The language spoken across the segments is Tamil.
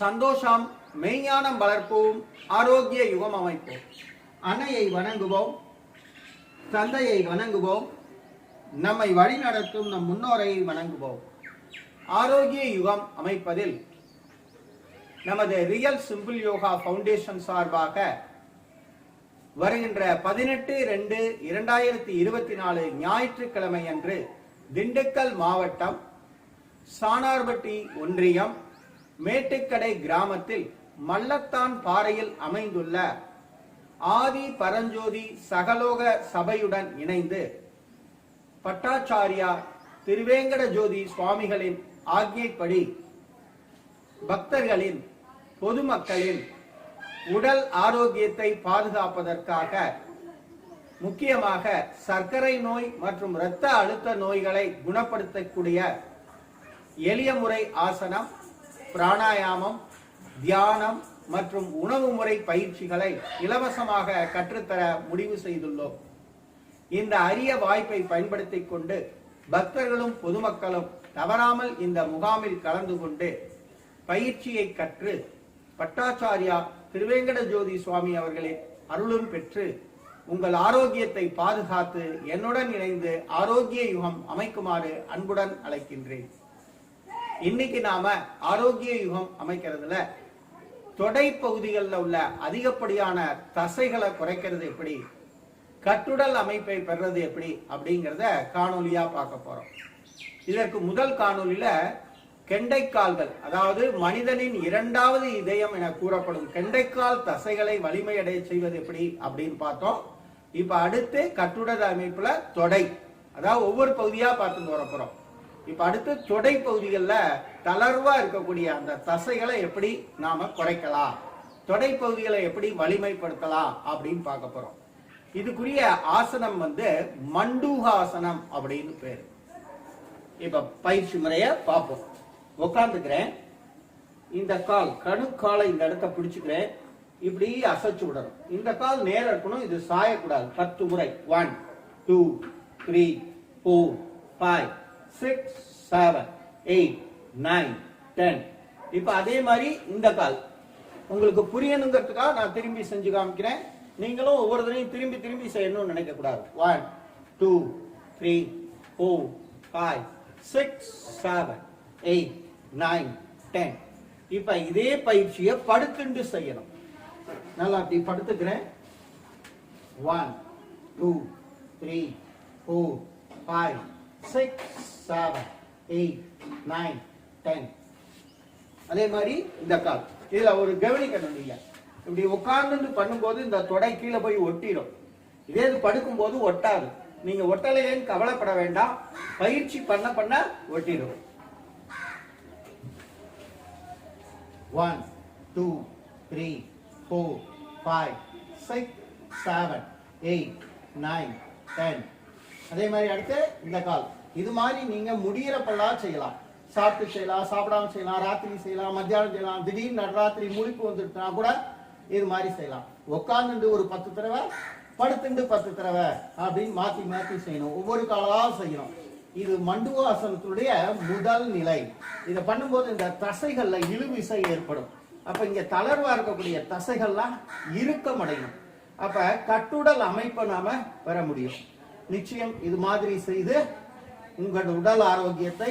சந்தோஷம் மெய்ஞானம் வளர்ப்போம் ஆரோக்கிய யுகம் அமைப்போம். அன்னையை வணங்குவோம் தந்தையை வணங்குவோம் நம்மை வழிநடத்தும் நம் முன்னோரை வணங்குவோம். ஆரோக்கிய யுகம் அமைப்பதில் நமது ரியல் சிம்பிள் யோகா ஃபவுண்டேஷன் சார்பாக வருகின்ற பதினெட்டு ரெண்டு இரண்டாயிரத்தி இருபத்தி நாலு ஞாயிற்றுக்கிழமை அன்று திண்டுக்கல் மாவட்டம் சானார்பட்டி ஒன்றியம் மேட்டுக்கடை கிராமத்தில் மல்லத்தான் பாறையில் அமைந்துள்ள ஆதி பரஞ்சோதி சகலோக சபையுடன் இணைந்து பட்டாச்சாரியா திருவேங்கட ஜோதி சுவாமிகளின் ஆக்ஞைப்படி பக்தர்களின் பொதுமக்களின் உடல் ஆரோக்கியத்தை பாதுகாப்பதற்காக முக்கியமாக சர்க்கரை நோய் மற்றும் இரத்த அழுத்த நோய்களை குணப்படுத்தக்கூடிய எளிய முறை ஆசனம் பிராணாயாமம் தியானம் மற்றும் உணவு முறை பயிற்சிகளை இலவசமாக கற்றுத்தர முடிவு செய்துள்ளோம். இந்த அரிய வாய்ப்பை பயன்படுத்திக் கொண்டு பக்தர்களும் பொதுமக்களும் தவறாமல் இந்த முகாமில் கலந்து கொண்டு பயிற்சியை கற்று பட்டாச்சாரியா திருவேங்கட ஜோதி சுவாமி அவர்களின் அருளும் பெற்று உங்கள் ஆரோக்கியத்தை பாதுகாத்து என்னுடன் இணைந்து ஆரோக்கிய யுகம் அமைக்குமாறு அன்புடன் அழைக்கின்றேன். இன்னைக்கு நாம ஆரோக்கிய யுகம் அமைக்கிறதுல தொடை பகுதிகளில் உள்ள அதிகப்படியான தசைகளை குறைக்கிறது எப்படி? கட்டுடல் அமைப்பை பெறுறது எப்படி? அப்படிங்கிறத காணொலியா பார்க்க போறோம். இதற்கு முதல் காணொலியில கெண்டைக்கால்கள் அதாவது மனிதனின் இரண்டாவது இதயம் என கூறப்படும் கெண்டைக்கால் தசைகளை வலிமையடைய செய்வது எப்படி அப்படின்னு பார்த்தோம். இப்ப அடுத்து கட்டுடல் அமைப்புல தொடை அதாவது ஒவ்வொரு பகுதியா பார்த்து போற போறோம். இப்ப அடுத்து தொடை பகுதிகளில் தளர்வா இருக்கக்கூடிய அந்த தசைகளை எப்படி நாம குறைக்கலாம்? தொடை பகுதிகளை எப்படி வலிமைப்படுத்தலாம் அப்படின்னு பார்க்க போறோம். இதுக்குரிய ஆசனம் வந்து மண்டூகாசனம் அப்படின்னு பேரு. இப்ப பயிற்சி முறைய பார்ப்போம். உட்காந்துக்கிறேன் இந்த கால் கணு காலை இந்த இடத்த பிடிச்சுக்கிறேன். இப்படி அசைச்சு விடணும். இந்த கால் நேரம் இருக்கணும் இது சாயக்கூடாது. பத்து முறை. One two three four five six seven eight nine ten இப்ப அதே மாதிரி இந்த கால். உங்களுக்கு புரியணுங்கிறதுக்காக நான் திரும்பி செஞ்சு காமிக்கிறேன். நீங்களும் ஒவ்வொரு தடையும் திரும்பி திரும்பி செய்யணும்னு நினைக்க கூடாது one two three four five six seven eight nine ten இப்ப இதே பயிற்சியை படுத்துண்டு செய்யணும். நல்லா அப்படி படுத்துக்கிறேன். One two three four five six seven eight nine ten அதே மாதிரி இந்த கால். இதுல ஒரு கவனிக்கணும் நீங்க இப்படி உட்கார்ந்து பண்ணும்போது இந்த தொடை கீழே போய் ஒட்டிடும். இதே இது படுக்கும்போது ஒட்டாது. நீங்க ஒட்டலையேன்னு கவலைப்பட வேண்டாம்? பயிற்சி பண்ண பண்ண ஒட்டிடும். One two three four five six seven eight nine ten அதே மாதிரி அடுத்து இந்த கால். இது மாதிரி நீங்க முடியிறப்பெல்லாம் செய்யலாம். சாப்பிட்டு செய்யலாம் சாப்பிடாம செய்யலாம் ராத்திரி செய்யலாம் மத்தியானம் செய்யலாம் திடீர்னு நடராத்திரி முழிப்பு வந்துட்டுனா கூட இது மாதிரி செய்யலாம். உட்காந்துட்டு ஒரு பத்து தடவை படுத்துண்டு பத்து தடவை அப்படின்னு மாத்தி மாத்தி செய்யணும். ஒவ்வொரு காலாக செய்யணும். இது மண்டுவாசனத்துடைய முதல் நிலை. இதை பண்ணும்போது இந்த தசைகள்ல இழுவிசை ஏற்படும். அப்ப இங்க தளர்வா இருக்கக்கூடிய தசைகள்லாம் இறுக்கம் அடையும் அப்ப கட்டுடல் அமைப்பை நாம பெற முடியும். நிச்சயம் இது மாதிரி செய்து உங்கள் உடல் ஆரோக்கியத்தை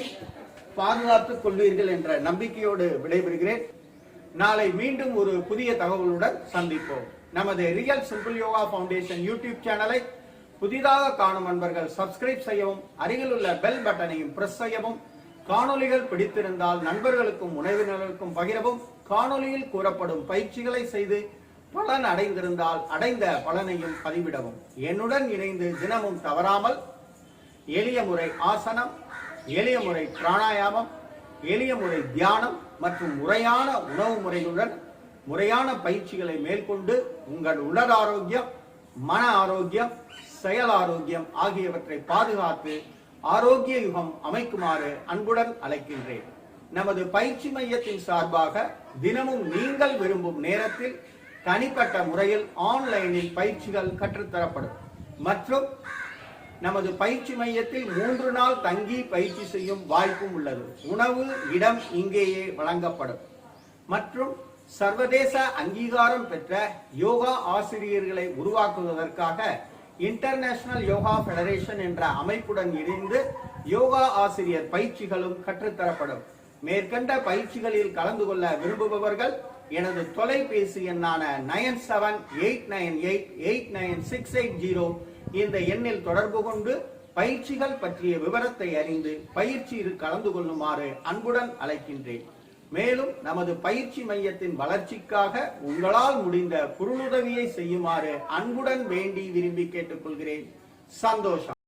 பாதுகாத்துக் கொள்வீர்கள் என்ற நம்பிக்கையோடு விடைபெறுகிறேன். நாளை மீண்டும் ஒரு புதிய தகவலுடன் சந்திப்போம். நமது real simple yoga foundation YouTube சேனலை புதிதாக காணும் அன்பர்கள் சப்ஸ்கிரைப் செய்யவும் அருகில் உள்ள பெல் பட்டனையும் பிரஸ் செய்யவும் காணொளிகள் பிடித்திருந்தால் நண்பர்களுக்கும் உணவினர்களுக்கும் பகிரவும் காணொளியில் கூறப்படும் பயிற்சிகளை செய்து பலன் அடைந்திருந்தால் அடைந்த பலனையும் பதிவிடவும். என்னுடன் இணைந்து தினமும் தவறாமல் எளிய முறை ஆசனம் எளிய முறை பிராணாயாமம் எளிய முறை தியானம் மற்றும் முறையான உணவு முறைகளுடன் முறையான பயிற்சிகளை மேற்கொண்டு உங்கள் உடல் ஆரோக்கியம் மன ஆரோக்கியம் செயல் ஆரோக்கியம் ஆகியவற்றை பாதுகாத்து ஆரோக்கிய யுகம் அமைக்குமாறு அன்புடன் அழைக்கின்றேன். நமது பயிற்சி மையத்தின் சார்பாக தினமும் நீங்கள் விரும்பும் நேரத்தில் தனிப்பட்ட முறையில் ஆன்லைனில் பயிற்சிகள் கற்றுத்தரப்படும். மற்றும் நமது பயிற்சி மையத்தில் மூன்று நாள் தங்கி பயிற்சி செய்யும் வாய்ப்பும் உள்ளது. உணவு இடம் இங்கேயே வழங்கப்படும். மற்றும் சர்வதேச அங்கீகாரம் பெற்ற யோகா ஆசிரியர்களை உருவாக்குவதற்காக இன்டர்நேஷனல் யோகா ஃபெடரேஷன் என்ற அமைப்புடன் இணைந்து யோகா ஆசிரியர் பயிற்சிகளும் கற்றுத்தரப்படும். மேற்கண்ட பயிற்சிகளில் கலந்து கொள்ள விரும்புபவர்கள் எனது தொலைபேசி எண்ணான nine seven eight nine eight eight nine six eight zero இந்த எண்ணில் தொடர்பு கொண்டு பயிற்சிகள் பற்றிய விவரத்தை அறிந்து பயிற்சியில் கலந்து கொள்ளுமாறு அன்புடன் அழைக்கின்றேன். மேலும் நமது பயிற்சி மையத்தின் வளர்ச்சிக்காக உங்களால் முடிந்த பொருளுதவியை செய்யுமாறு அன்புடன் வேண்டி விரும்பி கேட்டுக்கொள்கிறேன். சந்தோஷம்.